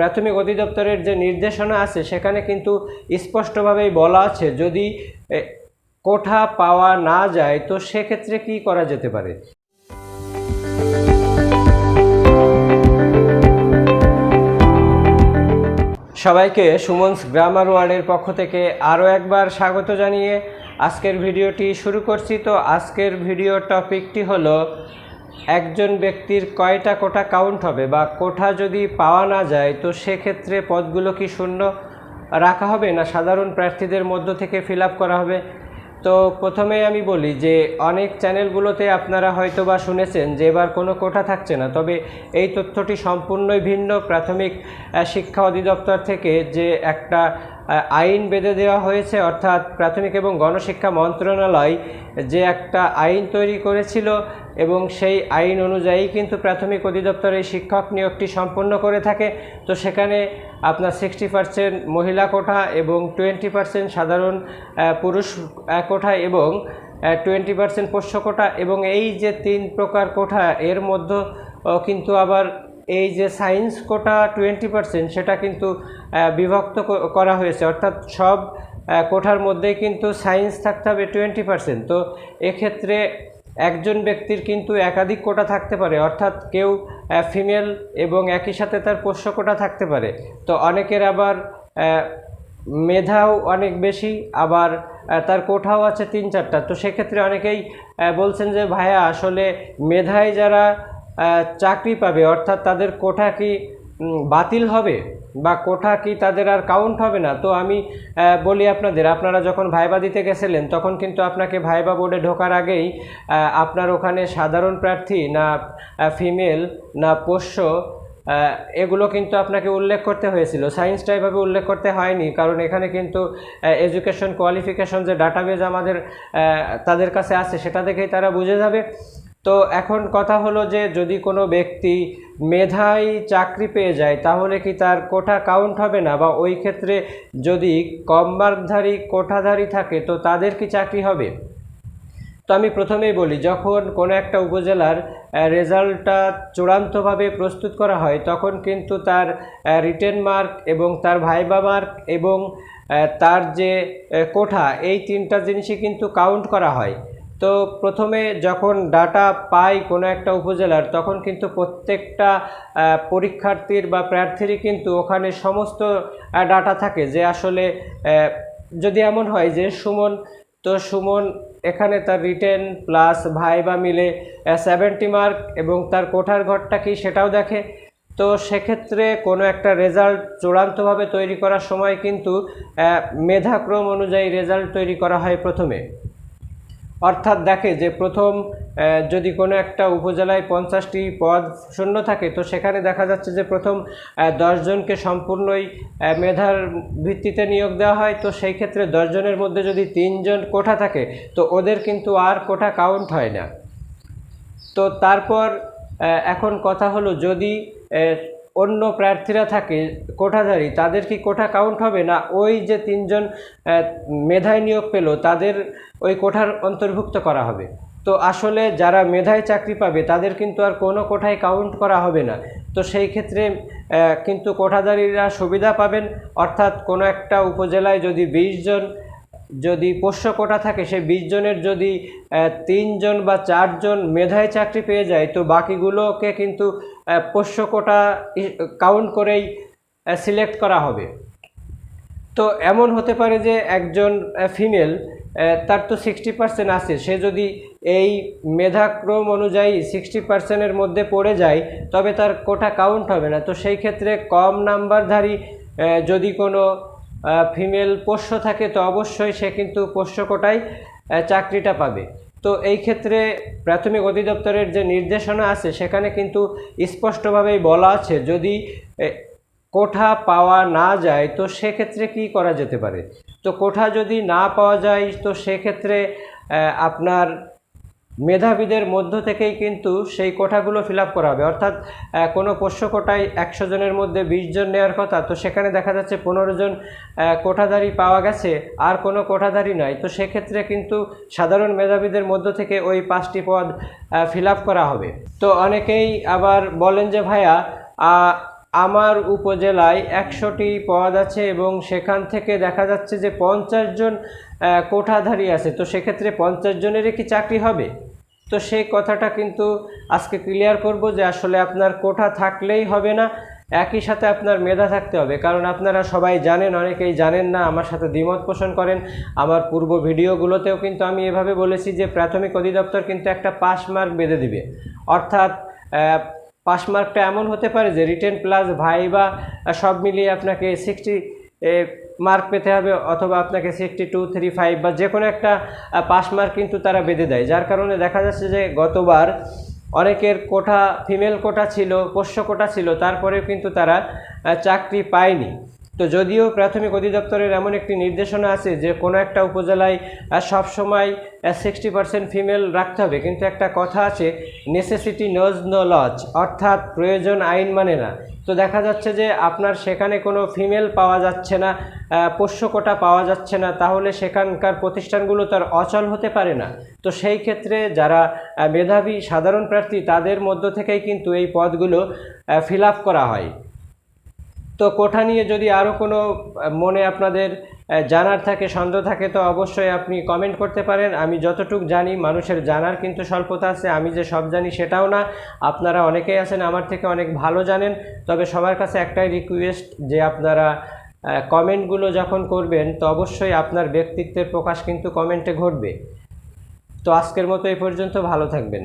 প্রাথমিক অধিদপ্তরের যে নির্দেশনা আছে, সেখানে কিন্তু স্পষ্টভাবেই বলা আছে, যদি কোঠা পাওয়া না যায়, তো সেক্ষেত্রে কি করা যেতে পারে? সবাইকে সুমনস গ্রামার ওয়ার্ডের পক্ষ থেকে আরও একবার স্বাগত জানিয়ে আজকের ভিডিওটি শুরু করছি। তো আজকের ভিডিও টপিকটি হলো একজন ব্যক্তির কয়টা কোঠা কাউন্ট হবে বা কোঠা যদি পাওয়া না যায়, তো সেক্ষেত্রে পদগুলো কি শূন্য রাখা হবে না সাধারণ প্রার্থীদের মধ্য থেকে ফিল করা হবে? তো প্রথমেই আমি বলি যে, অনেক চ্যানেলগুলোতে আপনারা হয়তো বা শুনেছেন যে, এবার কোনো কোঠা থাকছে না। তবে এই তথ্যটি সম্পূর্ণই ভিন্ন। প্রাথমিক শিক্ষা অধিদপ্তর থেকে যে একটা আইন বেঁধে দেওয়া হয়েছে, অর্থাৎ প্রাথমিক এবং গণশিক্ষা মন্ত্রণালয় যে একটা আইন তৈরি করেছিল এবং সেই আইন অনুযায়ী কিন্তু প্রাথমিক অধিদপ্তর এই শিক্ষক নিয়োগটি সম্পন্ন করে থাকে। তো সেখানে আপনার সিক্সটি পার্সেন্ট মহিলা কোঠা এবং টোয়েন্টি পার্সেন্ট সাধারণ পুরুষ কোঠা এবং টোয়েন্টি পার্সেন্ট পোষ্য কোঠা এবং এই যে তিন প্রকার কোঠা, এর মধ্যে কিন্তু আবার এই যে সায়েন্স কোটা টোয়েন্টি পার্সেন্ট সেটা কিন্তু বিভক্ত করা হয়েছে। অর্থাৎ সব কোঠার মধ্যেই কিন্তু সায়েন্স থাকতে হবে টোয়েন্টি পার্সেন্ট। তো এক্ষেত্রে একজন ব্যক্তির কিন্তু একাধিক কোটা থাকতে পারে। অর্থাৎ কেউ ফিমেল এবং একই সাথে তার পোষ্য কোটা থাকতে পারে। তো অনেকের আবার মেধাও অনেক বেশি, আবার তার কোঠাও আছে তিন চারটা। তো সেক্ষেত্রে অনেকেই বলছেন যে, ভাইয়া, আসলে মেধায় যারা চাকরি পাবে, অর্থাৎ তাদের কোঠা কি বাতিল হবে বা কোঠা কি তাদের আর কাউন্ট হবে না? তো আমি বলি আপনাদের, আপনারা যখন ভাইবা দিতে গেছিলেন, তখন কিন্তু আপনাকে ভাইবা বোর্ডে ঢোকার আগেই আপনার ওখানে সাধারণ প্রার্থী না ফিমেল না পোষ্য এগুলো কিন্তু আপনাকে উল্লেখ করতে হয়েছিল। সায়েন্সটা এভাবে উল্লেখ করতে হয়নি, কারণ এখানে কিন্তু এডুকেশন কোয়ালিফিকেশন যে ডাটাবেজ আমাদের তাদের কাছে আছে, সেটা দেখেই তারা বুঝে যাবে। তো এখন কথা হলো যে যদি কোনো ব্যক্তি মেধায় চাকরি পেয়ে যায়, তাহলে কি তার কোঠা কাউন্ট হবে না? বা ওই ক্ষেত্রে যদি কম মার্কধারী কোঠাধারী থাকে, তো তাদের কি চাকরি হবে? তো আমি প্রথমেই বলি, যখন কোনো একটা উপজেলার রেজাল্টটা চূড়ান্তভাবে প্রস্তুত করা হয়, তখন কিন্তু তার রিটেন মার্ক এবং তার ভাইবা মার্ক এবং তার যে কোঠা, এই তিনটা জিনিসই কিন্তু কাউন্ট করা হয়। তো প্রথমে যখন ডাটা পাই কোনো একটা উপজেলার, তখন কিন্তু প্রত্যেকটা পরীক্ষার্থীর বা প্রার্থীরই কিন্তু ওখানে সমস্ত ডাটা থাকে যে আসলে যদি এমন হয় যে সুমন, তো সুমন এখানে তার রিটেন প্লাস ভাইবা মিলে সেভেন্টি মার্ক এবং তার কোঠার ঘরটা কি সেটাও দেখে। তো সেক্ষেত্রে কোনো একটা রেজাল্ট চূড়ান্তভাবে তৈরি করার সময় কিন্তু মেধাক্রম অনুযায়ী রেজাল্ট তৈরি করা হয় প্রথমে। অর্থাৎ দেখে যে প্রথম যদি কোনো একটা উপজেলায় পঞ্চাশটি পদ শূন্য থাকে, তো সেখানে দেখা যাচ্ছে যে প্রথম দশজনকে সম্পূর্ণই মেধার ভিত্তিতে নিয়োগ দেওয়া হয়। তো সেই ক্ষেত্রে দশজনের মধ্যে যদি তিনজন কোঠা থাকে, তো ওদের কিন্তু আর কোঠা কাউন্ট হয় না। তো তারপর এখন কথা হলো যদি অন্য প্রার্থীরা থাকে কোঠাধারী, তাদের কি কোঠা কাউন্ট হবে না ওই যে তিনজন মেধায় নিয়োগ পেল, তাদের ওই কোঠার অন্তর্ভুক্ত করা হবে? তো আসলে যারা মেধায় চাকরি পাবে, তাদের কিন্তু আর কোনো কোঠায় কাউন্ট করা হবে না। তো সেই ক্ষেত্রে কিন্তু কোঠাধারীরা সুবিধা পাবেন, অর্থাৎ কোনো একটা উপজেলায় যদি বিশ জন, যদি পোষ্য কোটা থাকে, সেই বিশ জনের যদি তিনজন বা চারজন মেধায় চাকরি পেয়ে যায়, তো বাকিগুলোকে কিন্তু পোষ্য কোটা কাউন্ট করেই সিলেক্ট করা হবে। তো এমন হতে পারে যে একজন ফিমেল তার তো সিক্সটি পার্সেন্ট আছে। সে যদি এই মেধাক্রম অনুযায়ী সিক্সটি পার্সেন্টের মধ্যে পড়ে যায়, তবে তার কোটা কাউন্ট হবে না। তো সেই ক্ষেত্রে কম নাম্বারধারী যদি কোনো ফিমেল পোষ্য থাকে, তো অবশ্যই সে কিন্তু পোষ্য কোটায় চাকরিটা পাবে। তো এই ক্ষেত্রে প্রাথমিক অধিদপ্তরের যে নির্দেশনা আছে, সেখানে কিন্তু স্পষ্টভাবেই বলা আছে, যদি কোঠা পাওয়া না যায়, তো সেক্ষেত্রে কি করা যেতে পারে? তো কোঠা যদি না পাওয়া যায়, তো সেক্ষেত্রে আপনার মেধাবীদের মধ্য থেকেই কিন্তু সেই কোঠাগুলো ফিল আপ করা হবে। অর্থাৎ কোনো পোষ্য কোটায় একশো জনের মধ্যে বিশ জন নেওয়ার কথা, তো সেখানে দেখা যাচ্ছে পনেরো জন কোঠাধারী পাওয়া গেছে, আর কোনো কোঠাধারী নাই। তো সেক্ষেত্রে কিন্তু সাধারণ মেধাবীদের মধ্য থেকে ওই পাঁচটি পদ ফিল করা হবে। তো অনেকেই আবার বলেন যে, ভাইয়া আমার উপজেলায় একশোটি পদ আছে এবং সেখান থেকে দেখা যাচ্ছে যে পঞ্চাশ জন কোঠাধারী আছে। তো সেক্ষেত্রে পঞ্চাশ জনেরই কি চাকরি হবে? তো সেই কথাটা কিন্তু আজকে ক্লিয়ার করব যে আসলে আপনার কোঠা থাকলেই হবে না, একই সাথে আপনার মেধা থাকতে হবে। কারণ আপনারা সবাই জানেন, অনেকেই জানেন না, আমার সাথে দ্বিমত পোষণ করেন। আমার পূর্ব ভিডিওগুলোতেও কিন্তু আমি এভাবে বলেছি যে প্রাথমিক অধিদপ্তর কিন্তু একটা পাস মার্ক বেঁধে দিবে। অর্থাৎ পাস মার্কটা এমন হতে পারে যে রিটেন প্লাস ভাইবা সব মিলিয়ে আপনাকে সিক্সটি মার্ক পেতে হবে অথবা আপনাকে সিক্সটি টু থ্রি ফাইভ বা যে কোনো একটা পাস মার্ক কিন্তু তারা বেঁধে দেয়। যার কারণে দেখা যাচ্ছে যে গতবার অনেকের কোঠা ফিমেল কোটা ছিল, পোষ্য কোটা ছিল, তারপরেও কিন্তু তারা চাকরি পায়নি। তো যদিও প্রাথমিক অধিদপ্তরের এমন একটি নির্দেশনা আছে যে কোনো একটা উপজেলায় আহ, সবসময় সিক্সটি পার্সেন্ট ফিমেল রাখতে হবে। কিন্তু একটা কথা আছে নেসেসিটি নোজ নো লজ অর্থাৎ প্রয়োজন আইন মানে না। তো দেখা যাচ্ছে যে আপনার সেখানে কোনো ফিমেল পাওয়া যাচ্ছে না পোষ্য কোটা পাওয়া যাচ্ছে না তাহলে সেখানকার প্রতিষ্ঠানগুলো তার অচল হতে পারে না। তো সেই ক্ষেত্রে যারা মেধাবী সাধারণ প্রার্থী তাদের মধ্য থেকেই কিন্তু এই পদগুলো ফিল করা হয়। তো কোঠা নিয়ে যদি আরও কোনো মনে আপনাদের জানার থাকে, সন্দেহ থাকে, তো অবশ্যই আপনি কমেন্ট করতে পারেন। আমি যতটুকু জানি, মানুষের জানার কিন্তু স্বল্পতা আছে। আমি যে সব জানি সেটাও না। আপনারা অনেকেই আছেন, আমার থেকে অনেক ভালো জানেন। তবে সবার কাছে একটাই রিকোয়েস্ট যে আপনারা কমেন্টগুলো যখন করবেন, তো অবশ্যই আপনার ব্যক্তিত্বের প্রকাশ কিন্তু কমেন্টে ঘটবে। তো আজকের মতো এই পর্যন্ত, ভালো থাকবেন।